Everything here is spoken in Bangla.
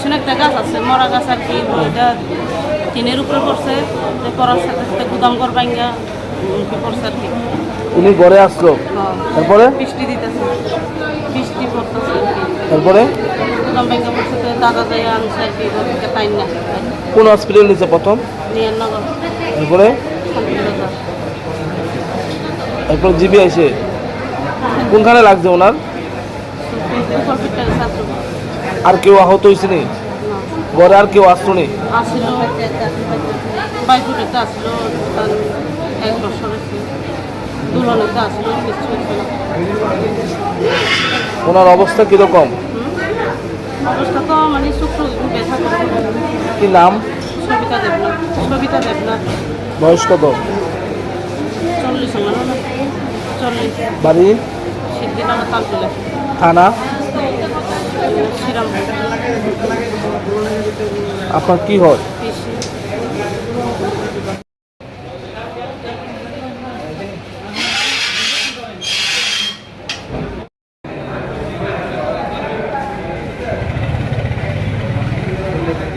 মরা গাছ আর কি ওইটা টিনের উপরে পড়ছে যে পড়ার সাথে সাথে গুদাম ঘর ভাঙ্গা পড়ছে আর কি। উনি ঘরে আসলো? হ্যাঁ। তারপরে? বৃষ্টি দিতেছে বৃষ্টি পড়তেছে তারপরে? গুদাম ভাঙ্গা পড়ছে দাদা যাই আনছে আর কি না কোন হসপিটাল নিছে প্রথম? নিয়ার নগর তারপরে তারপরে জিবি আইসে কোনখানে লাগছে ওনার? ছাত্র। আর কেউ আহত হয়েছে নি? না ঘরে আর কেউ আসলো নি? আসছিল বাইপুরেতে আসলো। তার এক বছর দুলনেতে আসলো কিছু হয়েছে না। ওনার অবস্থা কীরকম? অবস্থা তো মানে শুক্র ব্যথা কি নাম? সবিতা দেবনাথ। সবিতা দেবনাথ। বয়স কত? চল্লিশ বাড়ি? থানা? আপনার কি হয়?